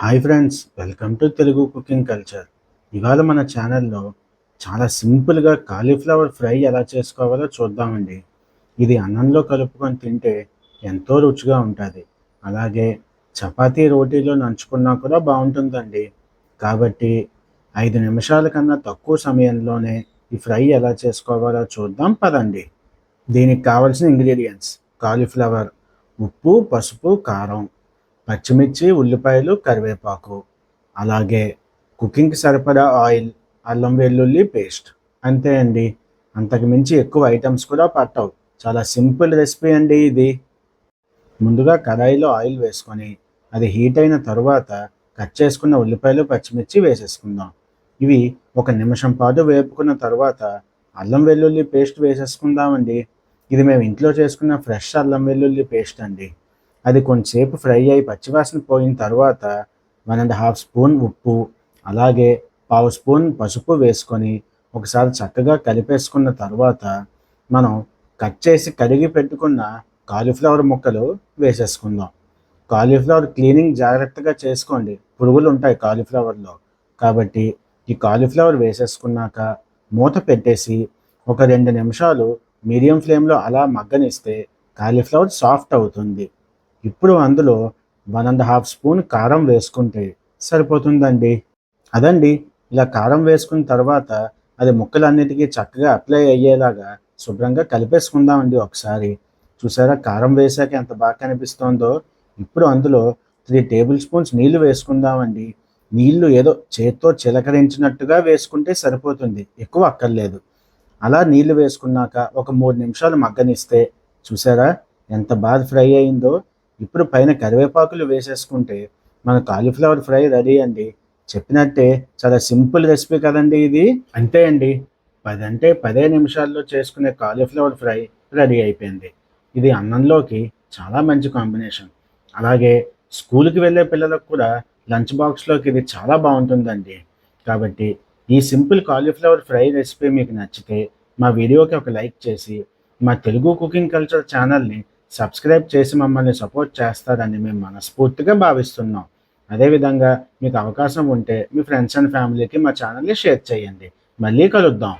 Hi friends welcome to Telugu cooking culture. ఇవాళ మన ఛానల్లో చాలా సింపుల్గా కాలీఫ్లవర్ ఫ్రై ఎలా చేసుకోవాలో చూద్దామండి. ఇది అన్నంలో కలుపుకొని తింటే ఎంతో రుచిగా ఉంటుంది. అలాగే చపాతీ రోటీలో నంచుకున్నా కూడా బాగుంటుందండి. కాబట్టి ఐదు నిమిషాల కన్నా తక్కువ సమయంలోనే ఈ ఫ్రై ఎలా చేసుకోవాలో చూద్దాం పదండి. దీనికి కావాల్సిన ఇంగ్రీడియంట్స్ కాలీఫ్లవర్ ఉప్పు పసుపు కారం పచ్చిమిర్చి ఉల్లిపాయలు కరివేపాకు అలాగే కుకింగ్కి సరిపడా ఆయిల్ అల్లం వెల్లుల్లి పేస్ట్. అంతే అండి. అంతకు మించి ఎక్కువ ఐటమ్స్ కూడా పట్టవు. చాలా సింపుల్ రెసిపీ అండి ఇది. ముందుగా కడాయిలో ఆయిల్ వేసుకొని అది హీట్ అయిన తర్వాత కట్ చేసుకున్న ఉల్లిపాయలు పచ్చిమిర్చి వేసేసుకుందాం. ఇవి ఒక నిమిషం పాటు వేపుకున్న తర్వాత అల్లం వెల్లుల్లి పేస్ట్ వేసేసుకుందామండి. ఇది మేము ఇంట్లో చేసుకున్న ఫ్రెష్ అల్లం వెల్లుల్లి పేస్ట్ అండి. అది కొంచెంసేపు ఫ్రై అయి పచ్చివాసన పోయిన తర్వాత వన్ అండ్ హాఫ్ స్పూన్ ఉప్పు అలాగే పావు స్పూన్ పసుపు వేసుకొని ఒకసారి చక్కగా కలిపేసుకున్న తర్వాత మనం కట్ చేసి కడిగి పెట్టుకున్న కాలీఫ్లవర్ ముక్కలు వేసేసుకుందాం. కాలీఫ్లవర్ క్లీనింగ్ జాగ్రత్తగా చేసుకోండి. పురుగులు ఉంటాయి కాలీఫ్లవర్లో. కాబట్టి ఈ కాలీఫ్లవర్ వేసేసుకున్నాక మూత పెట్టేసి ఒక రెండు నిమిషాలు మీడియం ఫ్లేమ్లో అలా మగ్గనిస్తే కాలీఫ్లవర్ సాఫ్ట్ అవుతుంది. ఇప్పుడు అందులో వన్ అండ్ హాఫ్ స్పూన్ కారం వేసుకుంటే సరిపోతుందండి. అదండి ఇలా కారం వేసుకున్న తర్వాత అది ముక్కలన్నిటికీ చక్కగా అప్లై అయ్యేలాగా శుభ్రంగా కలిపేసుకుందామండి ఒకసారి. చూసారా కారం వేసాక ఎంత బాగా కనిపిస్తోందో. ఇప్పుడు అందులో త్రీ టేబుల్ స్పూన్స్ నీళ్ళు వేసుకుందామండి. నీళ్ళు ఏదో చేత్తో చిలకరించినట్టుగా వేసుకుంటే సరిపోతుంది ఎక్కువ అక్కర్లేదు. అలా నీళ్ళు వేసుకున్నాక ఒక మూడు నిమిషాలు మగ్గనిస్తే చూసారా ఎంత బాగా ఫ్రై అయిందో. ఇప్పుడు పైన కరివేపాకులు వేసేసుకుంటే మన కాలీఫ్లవర్ ఫ్రై రెడీ అండి. చెప్పినట్టే చాలా సింపుల్ రెసిపీ కదండి ఇది. అంతే అండి. పది అంటే పదే నిమిషాల్లో చేసుకునే కాలీఫ్లవర్ ఫ్రై రెడీ అయిపోయింది. ఇది అన్నంలోకి చాలా మంచి కాంబినేషన్. అలాగే స్కూల్కి వెళ్ళే పిల్లలకు కూడా లంచ్ బాక్స్లోకి ఇది చాలా బాగుంటుందండి. కాబట్టి ఈ సింపుల్ కాలీఫ్లవర్ ఫ్రై రెసిపీ మీకు నచ్చితే మా వీడియోకి ఒక లైక్ చేసి మా తెలుగు కుకింగ్ కల్చర్ ఛానల్ని సబ్స్క్రైబ్ చేసి మమ్మల్ని సపోర్ట్ చేస్తారని మేము మనస్ఫూర్తిగా భావిస్తున్నాం. అదేవిధంగా మీకు అవకాశం ఉంటే మీ ఫ్రెండ్స్ అండ్ ఫ్యామిలీకి మా ఛానల్ని షేర్ చేయండి. మళ్ళీ కలుద్దాం.